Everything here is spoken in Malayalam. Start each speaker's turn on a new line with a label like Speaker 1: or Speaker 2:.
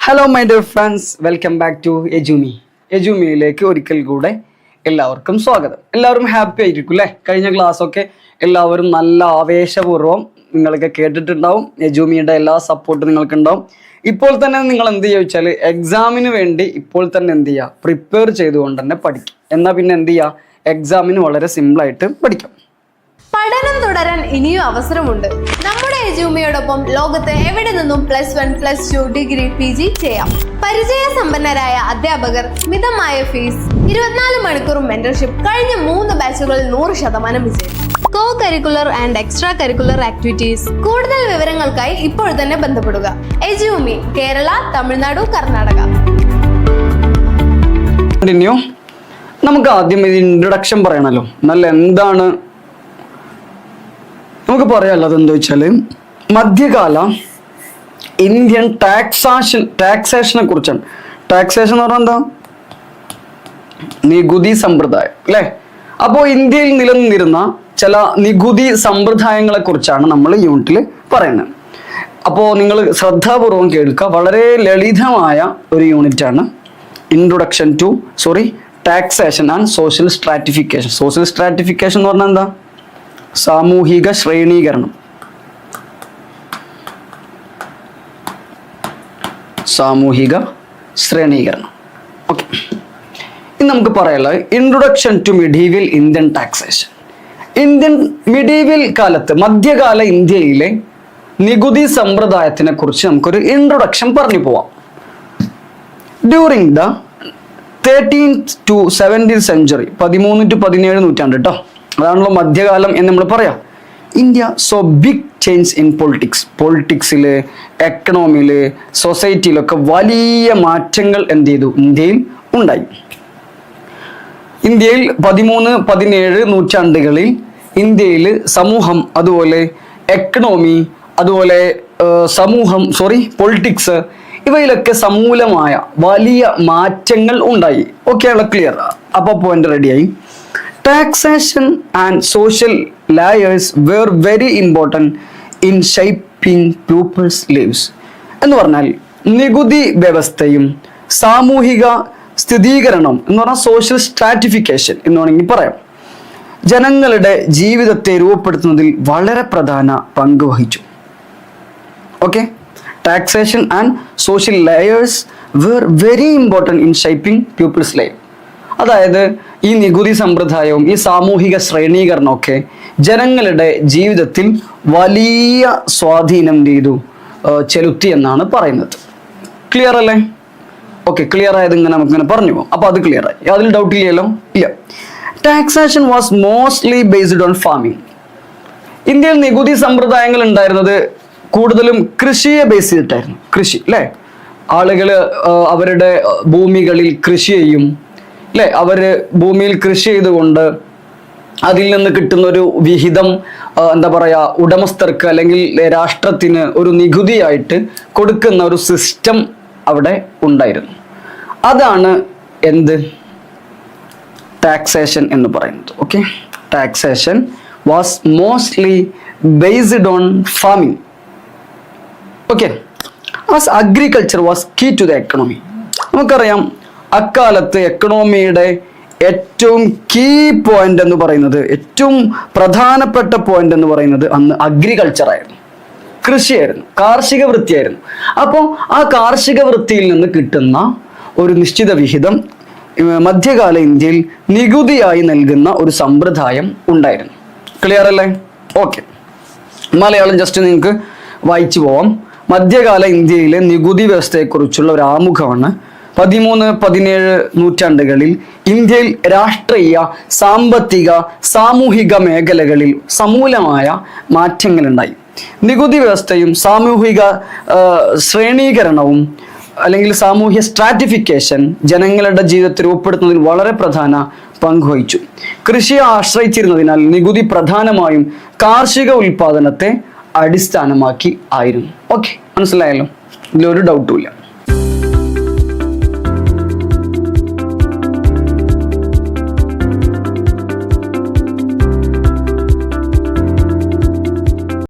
Speaker 1: Hello my dear friends welcome back to Edumi എജുമിയിലേക്ക് ഒരിക്കൽ കൂടെ എല്ലാവർക്കും സ്വാഗതം. എല്ലാവരും ഹാപ്പി ആയിരിക്കും അല്ലേ കഴിഞ്ഞ ക്ലാസ്സൊക്കെ എല്ലാവരും നല്ല ആവേശപൂർവം നിങ്ങളൊക്കെ കേട്ടിട്ടുണ്ടാവും. എജുമിയുടെ എല്ലാ സപ്പോർട്ടും നിങ്ങൾക്കുണ്ടാവും. ഇപ്പോൾ തന്നെ നിങ്ങൾ എന്ത് ചെയ്യുക വെച്ചാൽ എക്സാമിന് വേണ്ടി ഇപ്പോൾ തന്നെ എന്ത് ചെയ്യുക? പ്രിപ്പയർ ചെയ്തുകൊണ്ട് തന്നെ പഠിക്കും. എന്നാൽ പിന്നെ എന്ത് ചെയ്യുക? എക്സാമിന് വളരെ സിമ്പിളായിട്ട് പഠിക്കാം.
Speaker 2: പഠനം തുടരാൻ ഇനിയും അവസരമുണ്ട്. നമ്മുടെ എജുമിയോടൊപ്പം ലോകത്ത് എവിടെ നിന്നും plus one plus two degree P G ചെയ്യാം. പരിചയസമ്പന്നരായ അധ്യാപകർ മിതമായ ഫീസ് ഇരുപത്തിനാല് മണിക്കൂർ മെന്റർഷിപ്പ് കഴിഞ്ഞ മൂന്ന് ബാച്ചുകളിൽ നൂറ് ശതമാനം വിജയം. Co curricular and extra curricular activities കൂടുതൽ വിവരങ്ങൾക്കായി ഇപ്പോൾ തന്നെ ബന്ധപ്പെടുക. എജുമി കേരള തമിഴ്നാടു കർണാടക.
Speaker 1: നമുക്ക് ആദ്യം ഇത് ഇൻട്രൊഡക്ഷൻ പറയണല്ലോ. നല്ല എന്താണ് നമുക്ക് പറയാനുള്ളത് എന്താ വെച്ചാൽ മധ്യകാല ഇന്ത്യൻ ടാക്സാഷൻ ടാക്സേഷനെ കുറിച്ചാണ്. ടാക്സേഷൻ എന്ന് പറഞ്ഞാൽ എന്താ? നികുതി സമ്പ്രദായം അല്ലേ? അപ്പോൾ ഇന്ത്യയിൽ നിലനിന്നിരുന്ന ചില നികുതി സമ്പ്രദായങ്ങളെ കുറിച്ചാണ് നമ്മൾ യൂണിറ്റിൽ പറയുന്നത്. അപ്പോൾ നിങ്ങൾ ശ്രദ്ധാപൂർവം കേൾക്കുക. വളരെ ലളിതമായ ഒരു യൂണിറ്റാണ്. Introduction to sorry taxation and social stratification social stratification എന്ന് പറഞ്ഞാൽ എന്താ? സാമൂഹിക ശ്രേണീകരണം. സാമൂഹിക ശ്രേണീകരണം. ഓക്കെ ഇനി നമുക്ക് പറയാനുള്ളത് introduction to medieval Indian taxation Indian medieval കാലത്ത് മധ്യകാല ഇന്ത്യയിലെ നികുതി സമ്പ്രദായത്തിനെ കുറിച്ച് നമുക്കൊരു ഇൻട്രൊഡക്ഷൻ പറഞ്ഞു പോവാം. During the thirteen to seventeen century പതിമൂന്ന് ടു പതിനേഴ് നൂറ്റാണ്ട് കേട്ടോ അതാണല്ലോ മധ്യകാലം എന്ന് നമ്മൾ പറയാം. India so big change in politics പൊളിറ്റിക്സിൽ എക്കണോമിയിൽ സൊസൈറ്റിയിലൊക്കെ വലിയ മാറ്റങ്ങൾ എന്ത് ചെയ്തു? ഇന്ത്യയിൽ ഉണ്ടായി. ഇന്ത്യയിൽ പതിമൂന്ന് പതിനേഴ് നൂറ്റാണ്ടുകളിൽ ഇന്ത്യയിൽ സമൂഹം അതുപോലെ എക്കണോമി അതുപോലെ സമൂഹം സോറി പൊളിറ്റിക്സ് ഇവയിലൊക്കെ സമൂലമായ വലിയ മാറ്റങ്ങൾ ഉണ്ടായി. ഓക്കെ ഓക്കെയാണ് ക്ലിയർ അപ്പോൾ പോയിന്റ് റെഡിയായി taxation and social layers were very important in shaping people's lives എന്ന് പറഞ്ഞാൽ നികുതി വ്യവസ്ഥയും സാമൂഹിക സ്ഥിരീകരണം എന്ന് പറഞ്ഞാൽ സോഷ്യൽ സ്ട്രാറ്റിഫിക്കേഷൻ എന്ന് വേണമെങ്കിൽ പറയാം. ജനങ്ങളുടെ ജീവിതത്തെ രൂപപ്പെടുത്തുന്നതിൽ വളരെ പ്രധാന പങ്ക് വഹിച്ചു. Okay taxation and social layers were very important in shaping people's life അതായത് ഈ നികുതി സമ്പ്രദായവും ഈ സാമൂഹിക ശ്രേണീകരണമൊക്കെ ജനങ്ങളുടെ ജീവിതത്തിൽ വലിയ സ്വാധീനം ചെയ്തു ചെലുത്തി എന്നാണ് പറയുന്നത്. ക്ലിയർ അല്ലേ? ഓക്കെ ക്ലിയർ ആയത് ഇങ്ങനെ നമുക്കിങ്ങനെ പറഞ്ഞു പോകും. അപ്പോൾ അത് ക്ലിയർ ആയി. അതിൽ ഡൗട്ട് ഇല്ലല്ലോ? ഇല്ല. Taxation was mostly based on farming ഇന്ത്യയിൽ നികുതി സമ്പ്രദായങ്ങൾ ഉണ്ടായിരുന്നത് കൂടുതലും കൃഷിയെ ബേസ് ചെയ്തിട്ടായിരുന്നു. കൃഷി അല്ലേ? ആളുകൾ അവരുടെ ഭൂമികളിൽ കൃഷി ചെയ്യും അല്ലേ അവർ ഭൂമിയിൽ കൃഷി ചെയ്തുകൊണ്ട് അതിൽ നിന്ന് കിട്ടുന്ന ഒരു വിഹിതം എന്താ പറയുക ഉടമസ്ഥർക്ക് അല്ലെങ്കിൽ രാഷ്ട്രത്തിന് ഒരു നികുതിയായിട്ട് കൊടുക്കുന്ന ഒരു സിസ്റ്റം അവിടെ ഉണ്ടായിരുന്നു. അതാണ് എന്ത്? ടാക്സേഷൻ എന്ന് പറയുന്നത്. Okay taxation was mostly based on farming okay agriculture was key to the economy നമുക്കറിയാം അക്കാലത്ത് എക്കണോമിയുടെ ഏറ്റവും കീ പോയിന്റ് എന്ന് പറയുന്നത് ഏറ്റവും പ്രധാനപ്പെട്ട പോയിന്റ് എന്ന് പറയുന്നത് അന്ന് അഗ്രികൾച്ചർ ആയിരുന്നു. കൃഷിയായിരുന്നു കാർഷിക വൃത്തിയായിരുന്നു. അപ്പോൾ ആ കാർഷിക വൃത്തിയിൽ നിന്ന് കിട്ടുന്ന ഒരു നിശ്ചിത വിഹിതം മധ്യകാല ഇന്ത്യയിൽ നികുതിയായി നൽകുന്ന ഒരു സമ്പ്രദായം ഉണ്ടായിരുന്നു. ക്ലിയർ അല്ലേ? ഓക്കെ മലയാളം ജസ്റ്റ് നിങ്ങൾക്ക് വായിച്ചു പോവാം. മധ്യകാല ഇന്ത്യയിലെ നികുതി വ്യവസ്ഥയെക്കുറിച്ചുള്ള ഒരു ആമുഖമാണ് പതിമൂന്ന് പതിനേഴ് നൂറ്റാണ്ടുകളിൽ ഇന്ത്യയിൽ രാഷ്ട്രീയ സാമ്പത്തിക സാമൂഹിക മേഖലകളിൽ സമൂലമായ മാറ്റങ്ങളുണ്ടായി. നികുതി വ്യവസ്ഥയും സാമൂഹിക ശ്രേണീകരണവും അല്ലെങ്കിൽ സാമൂഹ്യ സ്ട്രാറ്റിഫിക്കേഷൻ ജനങ്ങളുടെ ജീവിതത്തിൽ ഉൾപ്പെടുത്തുന്നതിൽ വളരെ പ്രധാന പങ്കുവഹിച്ചു കൃഷിയെ ആശ്രയിച്ചിരുന്നതിനാൽ നികുതി പ്രധാനമായും കാർഷിക ഉൽപാദനത്തെ അടിസ്ഥാനമാക്കി ആയിരുന്നു. ഓക്കെ മനസ്സിലായല്ലോ? ഇതിലൊരു ഡൗട്ടും ഇല്ല.